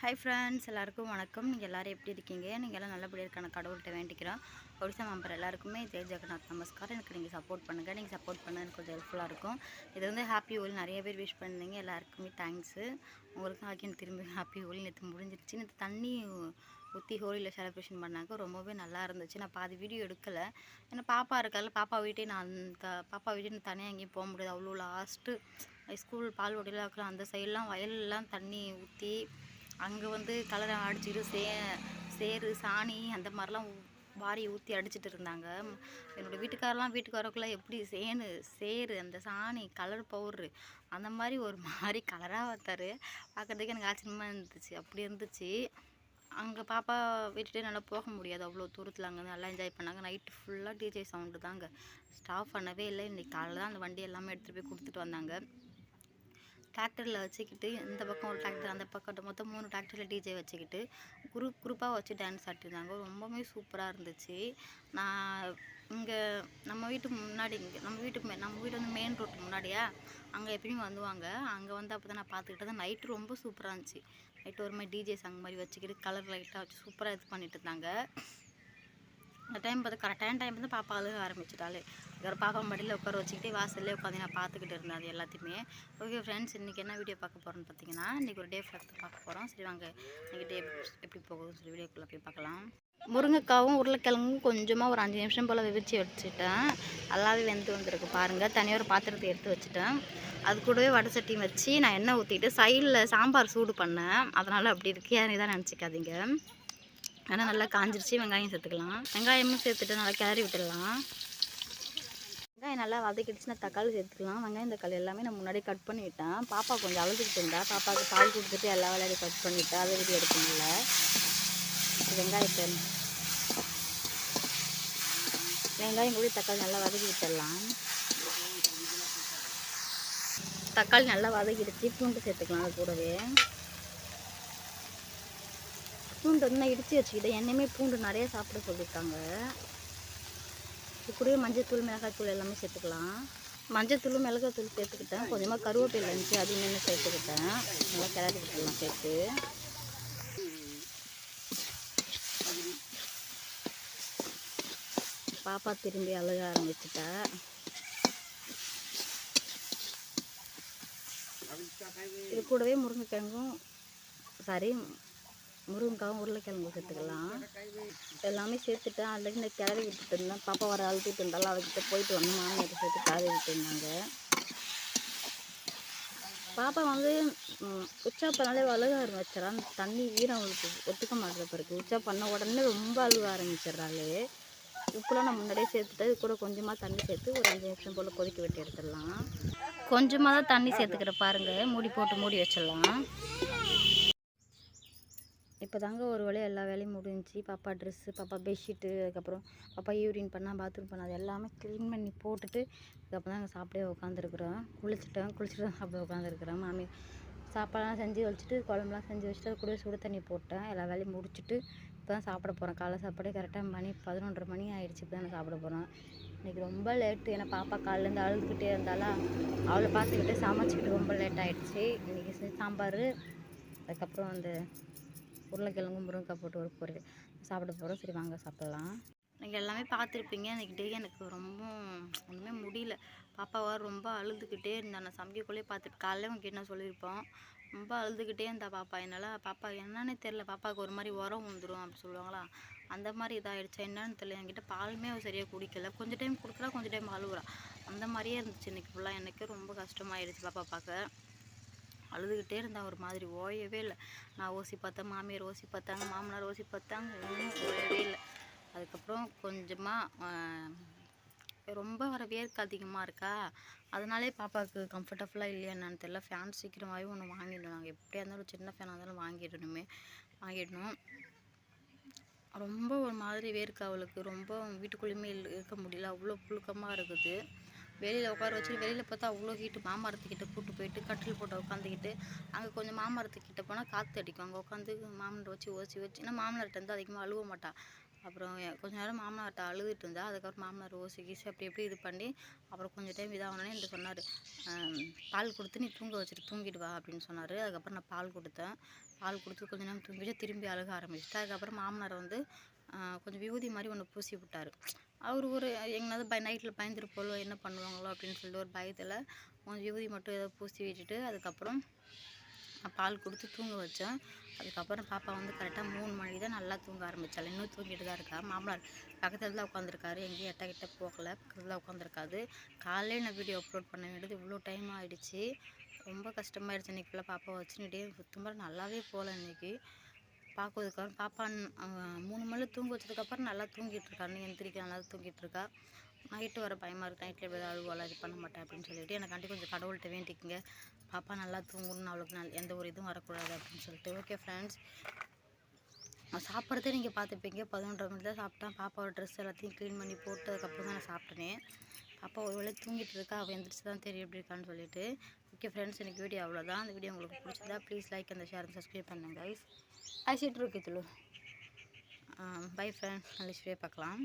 Hi friends எல்லாருக்கும் வணக்கம். நீங்கள் எல்லோரும் எப்படி இருக்கீங்க? நீங்கள் எல்லாம் நல்லபடியாக இருக்கான கடவுள்கிட்ட வேண்டிக்கிறோம். ஒடிசா மெம்பர் எல்லாருக்குமே ஜெய் ஜெகநாத் நமஸ்காரம். எனக்கு நீங்கள் சப்போர்ட் பண்ணுங்கள் நீங்கள் சப்போர்ட் பண்ண எனக்கு கொஞ்சம் ஹெல்ப்ஃபுல்லாக இருக்கும். இது வந்து ஹாப்பி ஹோலி நிறைய பேர் விஷ் பண்ணிங்க எல்லாருக்குமே தேங்க்ஸு உங்களுக்கும் ஆகியும் திரும்பி ஹாப்பி ஹோலி நேற்று முடிஞ்சிருச்சு. நேற்று தண்ணி ஊற்றி ஹோலியில் செலிப்ரேஷன் பண்ணாங்க. ரொம்பவே நல்லா இருந்துச்சு. நான் பாதி வீடியோ எடுக்கலை. ஏன்னா பாப்பா இருக்கால பாப்பா வீட்டே நான் அந்த பாப்பா வீட்டே நான் தனியாக எங்கேயும் போக முடியாது. அவ்வளோ லாஸ்ட்டு ஸ்கூல் பால் ஓட்டிலாம் இருக்கிற அந்த சைட்லாம் வயல்லாம் தண்ணி ஊற்றி அங்கே வந்து கலரை அடிச்சுட்டு சே சேரு சாணி அந்த மாதிரிலாம் வாரி ஊற்றி அடிச்சிட்டு இருந்தாங்க. என்னோடய வீட்டுக்காரெலாம் வீட்டுக்கு வரக்குள்ளே எப்படி சேனு சேரு அந்த சாணி கலர் பவுட்ரு அந்த மாதிரி ஒரு மாதிரி கலராக வைத்தார் பார்க்குறதுக்கு எனக்கு ஆச்சரியமாக இருந்துச்சு. அப்படி இருந்துச்சு. அங்கே பாப்பா விட்டுட்டு நல்லா போக முடியாது. அவ்வளோ தூரத்தில் அங்கே நல்லா என்ஜாய் பண்ணாங்க. நைட்டு ஃபுல்லாக டிஜே சவுண்டு தாங்க. ஸ்டாப் பண்ணவே இல்லை. இன்றைக்கி காலைல தான் அந்த வண்டி எல்லாமே எடுத்துகிட்டு போய் கொடுத்துட்டு வந்தாங்க. டிராக்டரில் வச்சுக்கிட்டு இந்த பக்கம் ஒரு டிராக்டர் அந்த பக்கம் மொத்தம் மூணு டிராக்டரில் டிஜே வச்சுக்கிட்டு குரூப் குரூப்பாக வச்சு டான்ஸ் ஆட்டிருந்தாங்க. ரொம்பவுமே சூப்பராக இருந்துச்சு. நான் இங்கே நம்ம வீட்டுக்கு முன்னாடி இங்கே நம்ம வீட்டுக்கு மே- நம்ம வீடு வந்து மெயின் ரோட்டு முன்னாடியா? அங்கே எப்பயுமே வந்துவாங்க. அங்கே வந்து அப்போ தான் நான் பார்த்துக்கிட்டு தான் நைட்டு ரொம்ப சூப்பராக இருந்துச்சு. நைட்டு ஒரு மாதிரி டிஜே சாங் மாதிரி வச்சுக்கிட்டு கலர் லைட்டாக வச்சு சூப்பராக இது பண்ணிட்டு இருந்தாங்க. அந்த டைம் பார்த்து கரெக்டான டைம் வந்து பாப்பா அழுக ஆரம்பிச்சிட்டாலே. ஒரு பாப்பா மடியில் உட்கார வச்சுக்கிட்டே வாசல்லே உட்காந்து நான் பார்த்துக்கிட்டு இருந்தேன் அது எல்லாத்தையுமே. ஓகே ஃப்ரெண்ட்ஸ் இன்றைக்கி என்ன வீடியோ பார்க்க போகிறோன்னு பார்த்தீங்கன்னா இன்றைக்கி ஒரு டே ஃப்ளாக் பார்க்க போகிறோம் சரி வாங்க இன்றைக்கி டே எப்படி போகுதுன்னு சொல்லி வீடியோக்குள்ளே போய் பார்க்கலாம். முருங்கைக்காவும் உருளைக்கிழங்கும் கொஞ்சமாக ஒரு அஞ்சு நிமிஷம் போல் விரிச்சு வச்சுட்டேன். நல்லாவே வெந்து வந்திருக்கு பாருங்கள் தனியாக ஒரு பாத்திரத்தை எடுத்து வச்சுட்டேன். அது கூடவே வடை சட்டியும் வச்சு நான் எண்ணெய் ஊற்றிட்டு சைடில் சாம்பார் சூடு பண்ணேன். அதனால் அப்படி இருக்கு. யாரும் தான் நினச்சிக்காதீங்க. ஆனால் நல்லா காஞ்சிருச்சு வெங்காயம் சேர்த்துக்கலாம். வெங்காயமும் சேர்த்துட்டு நல்லா கிளறி விட்டுடலாம். வெங்காயம் நல்லா வதக்கிடுச்சு நான் தக்காளி சேர்த்துக்கலாம். வெங்காயம் தக்காளி எல்லாமே நான் முன்னாடி கட் பண்ணிவிட்டேன் பாப்பா கொஞ்சம் அழுதுகிட்டு இருந்தா. பாப்பாவுக்கு பால் கொடுத்துட்டு எல்லா வேலையும் கட் பண்ணிவிட்டேன் அதை வீடியோ எடுக்க முடியல. வெங்காயத்தை வெங்காயம் கூட தக்காளி நல்லா வதக்கி விட்டுடலாம். தக்காளி நல்லா வதக்கிடுச்சு. பூண்டு சேர்த்துக்கலாம் அது கூடவே. பூண்டு வந்து நான் இடித்து வச்சுக்கிட்டேன். என்னையுமே பூண்டு நிறைய சாப்பிட சொல்லியிருக்காங்க. இது கூடவே மஞ்சத்தூள் மிளகாய்த்தூள் எல்லாமே சேர்த்துக்கலாம். மஞ்சத்தூள் மிளகாய்த்தூள் சேர்த்துக்கிட்டேன். கொஞ்சமாக கருவேப்பிலை இருந்துச்சு. அதையும் என்ன சேர்த்துக்கிட்டேன். நல்லா கிளறி விட்டுடலாம் சேர்த்து. பாப்பா திரும்பி அழுக ஆரம்பிச்சிட்டா. இது கூடவே முருங்கைக்கிழங்கும் சாரி முருங்கைக்காவும் உருளைக்கிழங்கு சேர்த்துக்கலாம். எல்லாமே சேர்த்துட்டு அதில் இந்த கிளறி விட்டுட்டு இருந்தேன் பாப்பா வர அழுத்திட்டு இருந்தாலும் அவகிட்ட போயிட்டு வந்து மாமியார் சேர்த்து கிளறி விட்டுருந்தாங்க பாப்பா வந்து உச்சா பண்ணாலே அழுக ஆரம்பிச்சிடறான் தண்ணி ஈரம் அவளுக்கு ஒத்துக்க மாட்டேது பிறகு உச்சா பண்ண உடனே ரொம்ப அழுக ஆரம்பிச்சிடறாளே. உப்புலாம் நான் முன்னாடியே சேர்த்துட்டு இது கூட கொஞ்சமாக தண்ணி சேர்த்து ஒரு அஞ்சு நிமிஷம் போல் கொதிக்க விட்டு எடுத்துடலாம். கொஞ்சமாக தான் தண்ணி சேர்த்துக்கிற பாருங்கள் மூடி போட்டு மூடி வச்சிடலாம். இப்போ தாங்க ஒரு வேலையை எல்லா வேலையும் முடிஞ்சுச்சு பாப்பா ட்ரெஸ்ஸு பாப்பா பெட்ஷீட்டு அதுக்கப்புறம் பாப்பா யூரின் பண்ணால் பாத்ரூம் பண்ணால் அது எல்லாமே க்ளீன் பண்ணி போட்டுட்டு அதுக்கப்புறம் தான் சாப்பிட்டே உட்காந்துருக்குறோம் குளிச்சுட்டேன் குளிச்சுட்டு தான் சாப்பிட உட்காந்துருக்குறேன் மாமி சாப்பாடெல்லாம் செஞ்சு வச்சுட்டு குழம்புலாம் செஞ்சு வச்சுட்டு அது கூட சுடு தண்ணி போட்டேன். எல்லா வேலையும் முடிச்சுட்டு இப்போ தான் சாப்பிட போகிறேன் காலை சாப்பாடு கரெக்டாக மணி பதினொன்றரை மணி ஆயிடுச்சு இப்போ தான் சாப்பிட போகிறேன் இன்றைக்கி ரொம்ப லேட்டு ஏன்னா பாப்பா காலிலேருந்து அழுதுகிட்டே இருந்தாலும் அவளை பார்த்துக்கிட்டு சமைச்சிக்கிட்டு ரொம்ப லேட் ஆகிடுச்சு இன்றைக்கி சாம்பார் அதுக்கப்புறம் அந்த உருளைக்கிழங்கு முருங்கைக்காய் போட்டு ஒரு பொரியல் சாப்பிட போகிறோம் சரி வாங்க சாப்பிட்லாம். நீங்கள் எல்லாமே பார்த்துருப்பீங்க. அன்றைக்கி டே எனக்கு ரொம்ப ஒன்றுமே முடியல. பாப்பாவை ரொம்ப அழுதுகிட்டே இருந்தா. நான் சமைக்கக்குள்ளே பார்த்துட்டு காலையில் உங்ககிட்ட நான் சொல்லியிருப்போம்? ரொம்ப அழுதுகிட்டே இருந்தா பாப்பா. என்னால் பாப்பா என்னன்னே தெரில பாப்பாவுக்கு ஒரு மாதிரி உரம் வந்துடும் அப்படி சொல்லுவாங்களா? அந்த மாதிரி இதாகிடுச்சா என்னன்னு தெரியல. என்கிட்ட பாலுமே அவள் சரியாக குடிக்கல. கொஞ்சம் டைம் கொடுக்குறா கொஞ்சம் டைம் அழுகுறா அந்த மாதிரியே இருந்துச்சு. இன்றைக்கி ஃபுல்லாக எனக்கு ரொம்ப கஷ்டமாயிடுச்சு பாப்பா பார்க்க அழுதுகிட்டே இருந்தா ஒரு மாதிரி ஓயவே இல்லை. நான் ஓசி பார்த்தேன் மாமியார் ஓசி பார்த்தாங்க மாமனார் ஓசி பார்த்தாங்க இன்னும் ஓயவே இல்லை. அதுக்கப்புறம் கொஞ்சமாக ரொம்ப வர வேர்க்கு அதிகமாக இருக்கா? அதனாலே பாப்பாவுக்கு கம்ஃபர்டபுளாக இல்லையா என்னன்னு தெரியல. ஃபேன் சீக்கிரமாகவே ஒன்று வாங்கிடணும். நாங்கள் எப்படியா இருந்தாலும் சின்ன ஃபேனாக இருந்தாலும் வாங்கிடணுமே. வாங்கிடணும். ரொம்ப ஒரு மாதிரி வேர்க்கு அவளுக்கு. ரொம்ப வீட்டுக்குள்ளேயுமே இருக்க முடியல. அவ்வளோ புழுக்கமாக இருக்குது. வெளியில் உட்கார வச்சு வெளியில் பார்த்தா அவ்வளோ ஹீட்டு மாமரத்துக்கிட்ட கூட்டு போயிட்டு கட்டில் போட்டு உட்காந்துக்கிட்டு அங்கே கொஞ்சம் மாமரத்துக்கிட்ட போனால் காற்று அடிக்கும். அங்கே உட்காந்து மாமனரை வச்சு ஓசி வச்சு ஏன்னா மாமனார்கிட்ட இருந்து அதிகமாக அழுவ மாட்டான். அப்புறம் கொஞ்ச நேரம் மாமனார்ட்ட அழுதுட்டு இருந்தா அதுக்கப்புறம் மாமனார் ஓசி கீசி அப்படி எப்படி இது பண்ணி அப்புறம் கொஞ்சம் டைம் இதாகணுன்னே என்கிட்ட சொன்னார் பால் கொடுத்து நீ தூங்க வச்சுட்டு தூங்கிட்டு வா அப்படின்னு சொன்னார். அதுக்கப்புறம் நான் பால் கொடுத்தேன். பால் கொடுத்து கொஞ்ச நேரம் தூங்கிட்டு திரும்பி அழுக ஆரம்பிச்சிட்டு அதுக்கப்புறம் மாமனார் வந்து கொஞ்சம் விபூதி மாதிரி ஒன்று பூசி விட்டார். அவர் ஒரு எங்கனாவது பய நைட்டில் பயந்துருப்போலோ என்ன பண்ணுவாங்களோ அப்படின்னு சொல்லிட்டு ஒரு பயத்தில் கொஞ்சம் விபூதி மட்டும் ஏதோ பூசி விட்டுட்டு அதுக்கப்புறம் நான் பால் கொடுத்து தூங்க வச்சேன். அதுக்கப்புறம் பாப்பா வந்து கரெக்டாக மூணு மணிக்கு தான் நல்லா தூங்க ஆரம்பித்தாள் இன்னும் தூங்கிட்டு தான் இருக்கா. மாமனார் பக்கத்தில் தான் உட்காந்துருக்காரு எங்கேயும் எட்ட கிட்ட போகல. பக்கத்தில் தான் உட்காந்துருக்காது காலையில் நான் வீடியோ அப்லோட் பண்ண வேண்டியது இவ்வளோ டைம் ஆகிடுச்சு ரொம்ப கஷ்டமாயிடுச்சு. இன்றைக்கி ஃபுல்லாக பாப்பா வச்சுக்கிட்டே சுத்தமாக நல்லாவே போகல இன்னைக்கு பார்க்கறதுக்கப்புறம் பாப்பா மூணு மணி தூங்க வச்சதுக்கப்புறம் நல்லா தூங்கிட்டு இருக்கா நீ எந்திரிக்க நல்லா தூங்கிட்டு இருக்கா நைட்டு வர பயமாக இருக்கு. நைட்டில் எப்படி அழுவாலாம் இது பண்ண மாட்டேன் அப்படின்னு சொல்லிட்டு எனக்காண்டி கொஞ்சம் கடவுள்கிட்ட வேண்டிக்கங்க. பாப்பா நல்லா தூங்கணும்னு அவளுக்கு நல் எந்த ஒரு இதுவும் வரக்கூடாது அப்படின்னு சொல்லிட்டு. ஓகே ஃப்ரெண்ட்ஸ் சாப்பிட்றதே நீங்கள் பார்த்துப்பீங்க. பதினொன்றரை மணி தான் சாப்பிட்டேன். பாப்பாவோட ட்ரெஸ் எல்லாத்தையும் க்ளீன் பண்ணி போட்டு அதுக்கப்புறம் தான் நான் சாப்பிட்டேனே. பாப்பா ஒரு வேளை தூங்கிட்டு இருக்கா அவள் எந்திரிச்சு தான் தெரியும் எப்படி இருக்கான்னு சொல்லிட்டு. ஓகே ஃப்ரெண்ட்ஸ் எனக்கு வீடியோ அவ்வளோதான் அந்த வீடியோ உங்களுக்கு பிடிச்சிருந்தா ப்ளீஸ் லைக் அந்த ஷேர் சப்ஸ்கிரைப் பண்ணுங்க guys. ஐசிட்டு இருக்கு துளு பை ஃப்ரெண்ட்ஸ் நல்ல பார்க்கலாம்.